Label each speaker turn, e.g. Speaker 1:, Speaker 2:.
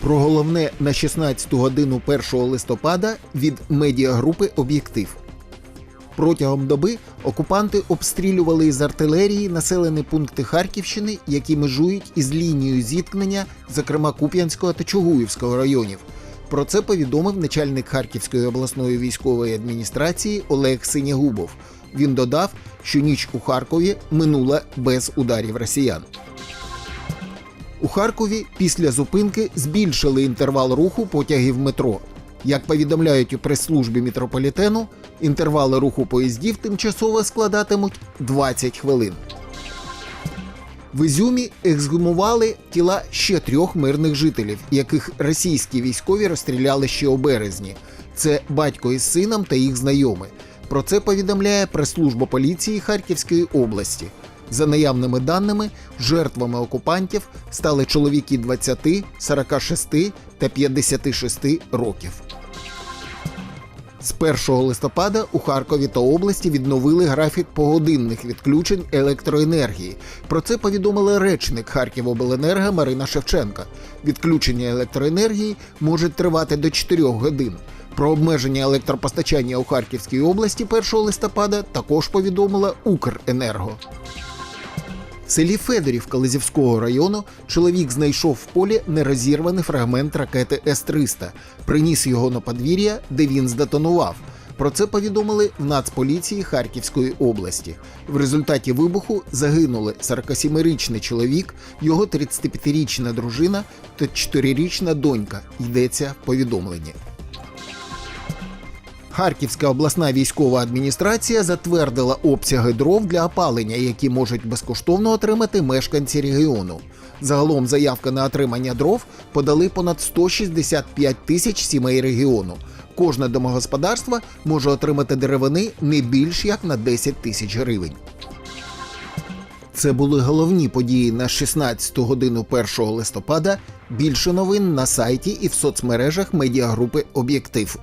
Speaker 1: Про головне на 16 годину 1 листопада від медіагрупи Об'єктив. Протягом доби окупанти обстрілювали із артилерії населені пункти Харківщини, які межують із лінією зіткнення, зокрема Куп'янського та Чугуївського районів. Про це повідомив начальник Харківської обласної військової адміністрації Олег Синягубов. Він додав, що ніч у Харкові минула без ударів росіян. У Харкові після зупинки збільшили інтервал руху потягів метро. Як повідомляють у прес-службі метрополітену, інтервали руху поїздів тимчасово складатимуть 20 хвилин. В Ізюмі ексгумували тіла ще трьох мирних жителів, яких російські військові розстріляли ще у березні. Це батько із сином та їх знайомі. Про це повідомляє прес-служба поліції Харківської області. За наявними даними, жертвами окупантів стали чоловіки 20, 46 та 56 років. З 1 листопада у Харкові та області відновили графік погодинних відключень електроенергії. Про це повідомила речник Харківобленерго Марина Шевченка. Відключення електроенергії може тривати до 4 годин. Про обмеження електропостачання у Харківській області 1 листопада також повідомила Укренерго. В селі Федорівка Лизівського району чоловік знайшов в полі нерозірваний фрагмент ракети С-300, приніс його на подвір'я, де він здетонував. Про це повідомили в Нацполіції Харківської області. В результаті вибуху загинули 47-річний чоловік, його 35-річна дружина та 4-річна донька. Йдеться в повідомленні. Харківська обласна військова адміністрація затвердила обсяги дров для опалення, які можуть безкоштовно отримати мешканці регіону. Загалом заявки на отримання дров подали понад 165 тисяч сімей регіону. Кожне домогосподарство може отримати деревини не більш як на 10 тисяч гривень. Це були головні події на 16 годину 1 листопада. Більше новин на сайті і в соцмережах медіагрупи Об'єктив.